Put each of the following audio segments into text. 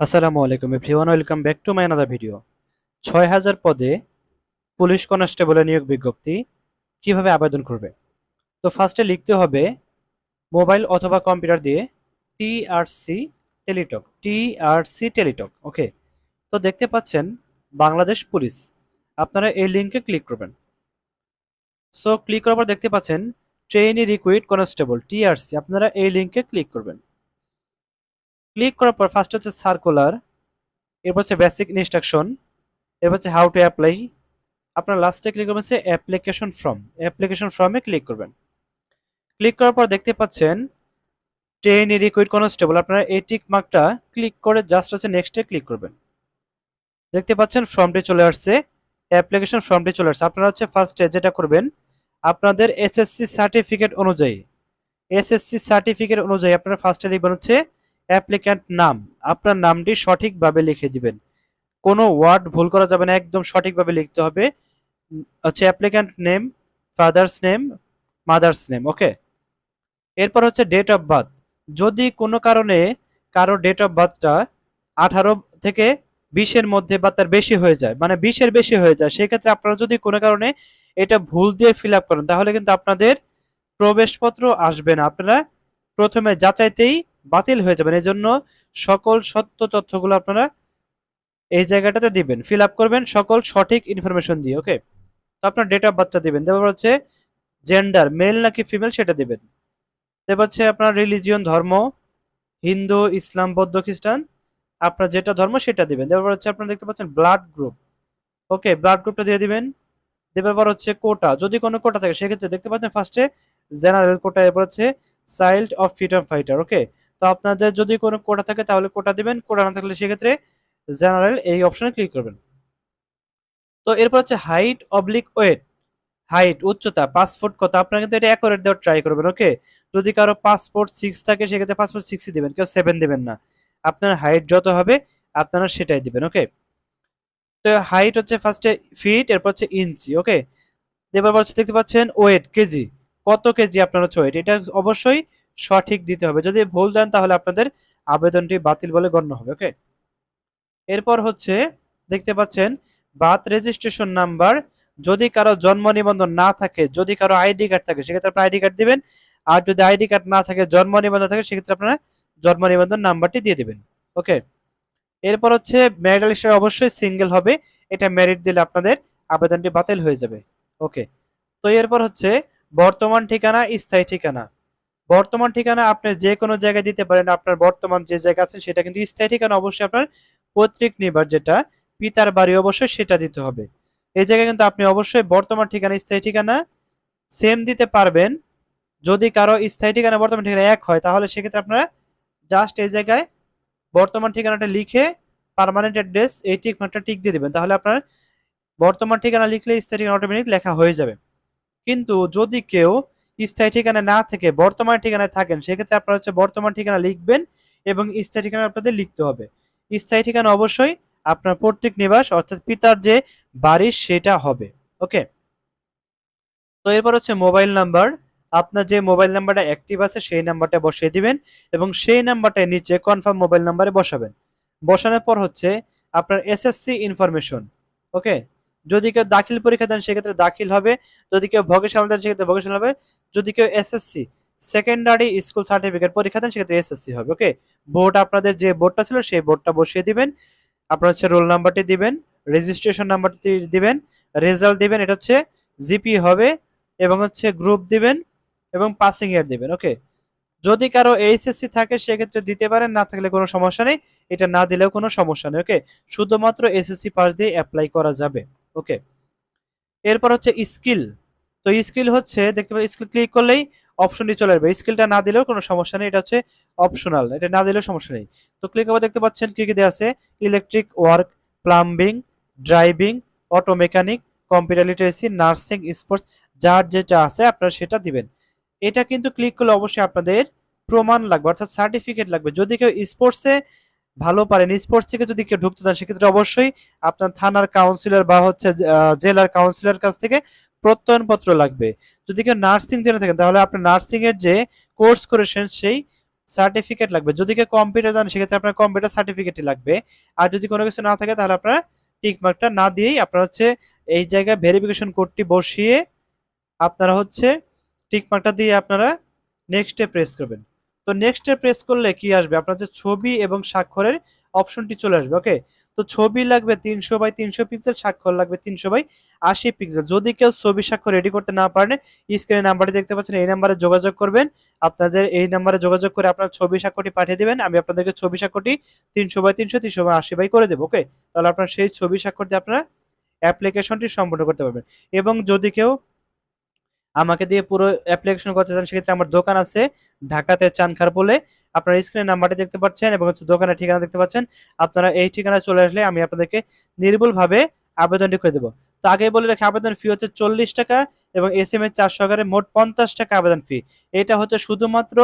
আসসালামু আলাইকুম everyone, welcome back to my another video ছয় হাজার পদে পুলিশ কনস্টেবলের নিয়োগ বিজ্ঞপ্তি কীভাবে আবেদন করবে? তো ফার্স্টে লিখতে হবে মোবাইল অথবা কম্পিউটার দিয়ে TRC Teletalk TRC Teletalk, okay? তো দেখতে পাচ্ছেন বাংলাদেশ পুলিশ, আপনারা এই লিঙ্কে ক্লিক করবেন। সো ক্লিক করার পর দেখতে পাচ্ছেন ট্রেনি রিকুইড কনস্টেবল টিআরসি আপনারা এই লিঙ্কে ক্লিক করবেন। ক্লিক করার পর ফার্স্ট হচ্ছে সার্কুলার এরপর হচ্ছে বেসিক ইনস্ট্রাকশন এরপর হচ্ছে হাউ টু অ্যাপ্লাই আপনার লাস্টে ক্লিক করবেন হচ্ছে অ্যাপ্লিকেশন ফর্ম অ্যাপ্লিকেশন ফর্মে ক্লিক করবেন। ক্লিক করার পর দেখতে পাচ্ছেন ট্রেন রিকুইড কনস্টেবল আপনারা এই টিক মার্কটা ক্লিক করে জাস্ট হচ্ছে নেক্সটে ক্লিক করবেন। দেখতে পাচ্ছেন ফর্মটি চলে আসছে অ্যাপ্লিকেশন ফর্মটি চলে আসছে। আপনারা হচ্ছে ফার্স্টে যেটা করবেন, আপনাদের এসএসসি সার্টিফিকেট অনুযায়ী এসএসসি সার্টিফিকেট অনুযায়ী আপনারা ফার্স্টে লিখবেন হচ্ছে অ্যাপ্লিক্যান্ট নাম। আপনার নামটি সঠিকভাবে লিখে দিবেন। কোনো ওয়ার্ড ভুল করা যাবে না, একদম সঠিকভাবে লিখতে হবে। হচ্ছে applicant name, father's name, mother's name, okay? এরপর হচ্ছে ডেট অফ বার্থ। যদি কোনো কারণে কারও ডেট অফ বার্থটা আঠারো থেকে বিশের মধ্যে বা তার বেশি হয়ে যায় মানে বিশের বেশি হয়ে যায়, সেক্ষেত্রে আপনারা যদি কোনো কারণে এটা ভুল দিয়ে ফিল করেন, তাহলে কিন্তু আপনাদের প্রবেশপত্র আসবে না। আপনারা প্রথমে যাচাইতেই বাতিল হয়ে যাবেন। এই জন্য সকল সত্য তথ্যগুলো আপনারা এই জায়গাটাতে দিবেন। ফিল আপ করবেন, সকল সঠিক ইনফরমেশন দিয়ে ওকে তো আপনার ডেট অফ বার্থটা দিবেন। তারপর হচ্ছে জেন্ডার মেল নাকি ফিমেল সেটা দিবেন। তারপর হচ্ছে আপনার রিলিজিয়ন ধর্ম, হিন্দু, ইসলাম, বৌদ্ধ, খ্রিস্টান, আপনার যেটা ধর্ম সেটা দিবেন। তারপর হচ্ছে আপনারা দেখতে পাচ্ছেন ব্লাড গ্রুপ ওকে ব্লাড গ্রুপটা দিয়ে দিবেন। তারপর হচ্ছে কোটা যদি কোনো কোটা থাকে, সেক্ষেত্রে দেখতে পাচ্ছেন ফার্স্টে জেনারেল কোটা এরপর হচ্ছে child of freedom fighter okay তো আপনাদের যদি কোনো কোটা থাকে তাহলে কোটা দিবেন কোটা না থাকলে সেক্ষেত্রে জেনারেল এই অপশনে ক্লিক করবেন। তো এরপর হচ্ছে হাইট অবলিক ওয়েট হাইট উচ্চতা, পাঁচ ফুট কত? আপনারা কিন্তু এটা অ্যাকোরেট দেওয়ার ট্রাই করবেন ওকে যদি কারও পাসপোর্ট সিক্স থাকে, সেক্ষেত্রে পাসপোর্ট সিক্সই দিবেন, কেউ সেভেন দেবেন না। আপনার হাইট যত হবে, আপনারা সেটাই দিবেন ওকে তো হাইট হচ্ছে ফার্স্টে ফিট এরপর হচ্ছে ইঞ্চি ওকে এবার হচ্ছে দেখতে পাচ্ছেন ওয়েট কেজি, কত কেজি আপনার হচ্ছে ওয়েট এটা অবশ্যই সঠিক দিতে হবে। যদি ভুল দেন তাহলে আপনাদের আবেদনটি বাতিল বলে গণ্য হবে, ওকে? এরপর হচ্ছে দেখতে পাচ্ছেন, বার্থ রেজিস্ট্রেশন নাম্বার, যদি কারও জন্ম নিবন্ধন না থাকে, যদি কারও আইডি কার্ড থাকে, সেক্ষেত্রে আপনার আইডি কার্ড দিবেন। আর যদি আইডি কার্ড না থাকে, জন্ম নিবন্ধন থাকে, সেক্ষেত্রে আপনারা জন্ম নিবন্ধন নাম্বারটি দিয়ে দিবেন, ওকে? এরপর হচ্ছে ম্যারিটাল হিসেবে অবশ্যই সিঙ্গেল হবে। এটা মেরিট দিলে আপনাদের আবেদনটি বাতিল হয়ে যাবে, ওকে? তো এরপর হচ্ছে, বর্তমান ঠিকানা, স্থায়ী ঠিকানা। বর্তমান ঠিকানা আপনি যে কোনো জায়গায় দিতে পারেন। আপনার বর্তমান যে জায়গা আছে সেটা কিন্তু স্থায়ী ঠিকানা অবশ্যই আপনার পৈতৃক নিবার যেটা, পিতার বাড়ি অবশ্যই সেটা দিতে হবে। এই জায়গায় কিন্তু আপনি অবশ্যই বর্তমান ঠিকানা, স্থায়ী ঠিকানা সেম দিতে পারবেন। যদি কারও স্থায়ী ঠিকানা বর্তমান ঠিকানা এক হয়, তাহলে সেক্ষেত্রে আপনারা জাস্ট এই জায়গায় বর্তমান ঠিকানাটা লিখে পার্মানেন্ট অ্যাড্রেস এই টিক মার্কটা টিক দিয়ে দিবেন। তাহলে আপনার বর্তমান ঠিকানা লিখলে স্থায়ী ঠিকানা অটোমেটিক লেখা হয়ে যাবে। কিন্তু যদি কেউ স্থায়ী ঠিকানা না থেকে বর্তমান ঠিকানায় থাকেন, সেক্ষেত্রে আপনারা হচ্ছে বর্তমান ঠিকানা লিখবেন এবং স্থায়ী ঠিকানা আপনাদের লিখতে হবে। স্থায়ী ঠিকানা অবশ্যই আপনার পৈতৃক নিবাস, অর্থাৎ পিতার যে বাড়ি সেটা হবে, ওকে? তো এরপর হচ্ছে মোবাইল নাম্বার। আপনার যে মোবাইল নাম্বারটা অ্যাক্টিভ আছে, সেই নাম্বারটা বসিয়ে দিবেন এবং সেই নাম্বারটার নিচে কনফার্ম মোবাইল নাম্বারে বসাবেন। বসানোর পর হচ্ছে আপনার এসএসসি ইনফরমেশন, ওকে? যদি কেউ দাখিল পরীক্ষা দেন, সেক্ষেত্রে দাখিল হবে। যদি কেউ ভোকেশনাল দেন, সেক্ষেত্রে ভোকেশনাল হবে। যদি কেউ এসএসসি সেকেন্ডারি স্কুল সার্টিফিকেট পরীক্ষা দেন, সেক্ষেত্রে এসএসসি হবে ওকে বোর্ড আপনাদের যে বোর্ডটা ছিল, সেই বোর্ডটা বসিয়ে দিবেন। আপনার হচ্ছে রোল নাম্বারটি দিবেন রেজিস্ট্রেশন নাম্বারটি দিবেন রেজাল্ট দিবেন, এটা হচ্ছে জিপি হবে, এবং হচ্ছে গ্রুপ দিবেন, এবং পাসিং ইয়ার দিবেন ওকে যদি কারও এইচএসসি থাকে, সেক্ষেত্রে দিতে পারেন, না থাকলে কোনো সমস্যা নেই, এটা না দিলেও কোনো সমস্যা নেই ওকে শুধুমাত্র এসএসসি পাস দিয়ে অ্যাপ্লাই করা যাবে ওকে এরপর হচ্ছে স্কিল তো স্কিল হচ্ছে, দেখতে পাচ্ছি স্কিল ক্লিক করলেই অপশনটি চলে আসবে। স্কিলটা না দিলেও কোনো সমস্যা নেই, এটা হচ্ছে অপশনাল এটা না দিলেও সমস্যা নেই। তো ক্লিক করে দেখতে পাচ্ছেন, কি কি দেওয়া আছে? Electric work plumbing driving auto mechanic computer literacy nursing sports যার যেটা আছে আপনারা সেটা দিবেন। এটা কিন্তু ক্লিক করলে অবশ্যই আপনাদের প্রমাণ লাগবে, অর্থাৎ সার্টিফিকেট লাগবে। যদি কেউ স্পোর্টসে ভালো পারেন। স্পোর্টস থেকে যদি কেউ ঢুকতে চান সেক্ষেত্রে অবশ্যই আপনার থানার কাউন্সিলর বা হচ্ছে জেলার কাউন্সিলর কাছ থেকে প্রত্যয়নপত্র লাগবে। যদি কেউ নার্সিং জেনে থাকেন, তাহলে আপনি নার্সিং এর যে কোর্স করেছেন, সেই সার্টিফিকেট লাগবে। যদি কেউ কম্পিউটার জানেন সেক্ষেত্রে আপনার কম্পিউটার সার্টিফিকেটই লাগবে। আর যদি কোনো কিছু না থাকে, তাহলে আপনারা টিক মার্কটা না দিয়েই আপনারা হচ্ছে এই জায়গায় ভেরিফিকেশন কোডটি বসিয়ে আপনারা হচ্ছে টিক মার্কটা দিয়ে আপনারা নেক্সটে প্রেস করবেন। তো নেক্সটে প্রেস করলে কি আসবে? আপনার যে ছবি এবং স্বাক্ষরের অপশনটি চলে আসবে ওকে তো ছবি লাগবে তিনশো বাই তিনশো পিক্সেল স্বাক্ষর লাগবে তিনশো বাই আশি পিক্সেল যদি কেউ ছবি স্বাক্ষর রেডি করতে না পারেন স্ক্রিনে নাম্বারটি দেখতে পাচ্ছেন, এই নাম্বারে যোগাযোগ করবেন। আপনাদের এই নাম্বারে যোগাযোগ করে আপনার ছবি স্বাক্ষরটি পাঠিয়ে দেবেন। আমি আপনাদেরকে ছবি স্বাক্ষরটি তিনশো বাই তিনশো তিনশো বাই আশি বাই করে দেবো ওকে তাহলে আপনার সেই ছবি স্বাক্ষর দিয়ে আপনারা অ্যাপ্লিকেশনটি সম্পন্ন করতে পারবেন। এবং যদি কেউ আমাকে দিয়ে পুরো অ্যাপ্লিকেশন করতে চান, সেক্ষেত্রে আমার দোকান আছে ঢাকাতে চানখার বলে। আপনারা স্ক্রিনে নাম্বারটি দেখতে পাচ্ছেন এবং হচ্ছে দোকানের ঠিকানা দেখতে পাচ্ছেন। আপনারা এই ঠিকানা চলে আসলে আমি আপনাদেরকে নির্ভুলভাবে আবেদনটি করে দেবো। তো আগে বলে রাখি, আবেদন ফি হচ্ছে চল্লিশ টাকা এবং এস এম এস চারশো মোট পঞ্চাশ টাকা আবেদন ফি এটা হচ্ছে শুধুমাত্র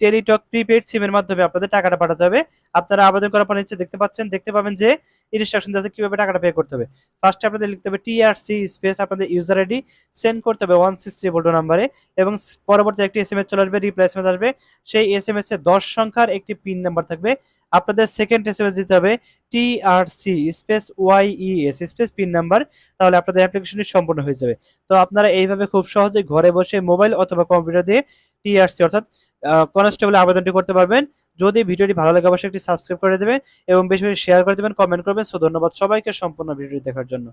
টেলিটক প্রিপেড সিমের মাধ্যমে আপনাদের টাকাটা পাঠাতে হবে। আপনারা আবেদন করার পর নিচে দেখতে পাচ্ছেন, দেখতে পাবেন যে ইনস্ট্রাকশন আছে কীভাবে টাকাটা পে করতে হবে। ফার্স্টে আপনাদের লিখতে হবে টিআরসি স্পেস আপনাদের ইউজার আইডি সেন্ড করতে হবে ওয়ান সিক্স থ্রি বোল্টো নাম্বারে এবং পরবর্তী একটি এস এম এস চলে আসবে রিপ্লাই এস এম এস আসবে। সেই এস এম এস এ দশ সংখ্যার একটি পিন নাম্বার থাকবে। আপনাদের সেকেন্ড এস এম এস দিতে হবে TRC space YES space PIN number তাহলে আপনাদের অ্যাপ্লিকেশনটি সম্পূর্ণ হয়ে যাবে। তো আপনারা এইভাবে খুব সহজেই ঘরে বসে মোবাইল অথবা কম্পিউটার দিয়ে টিআরসি অর্থাৎ কনস্টেবল আবেদনটি করতে পারবেন। যদি ভিডিওটি ভালো লাগে, অবশ্যই একটি সাবস্ক্রাইব করে দেবেন এবং বেশি বেশি শেয়ার করে দেবেন কমেন্ট করবেন। সো ধন্যবাদ সবাইকে সম্পূর্ণ ভিডিওটি দেখার জন্য।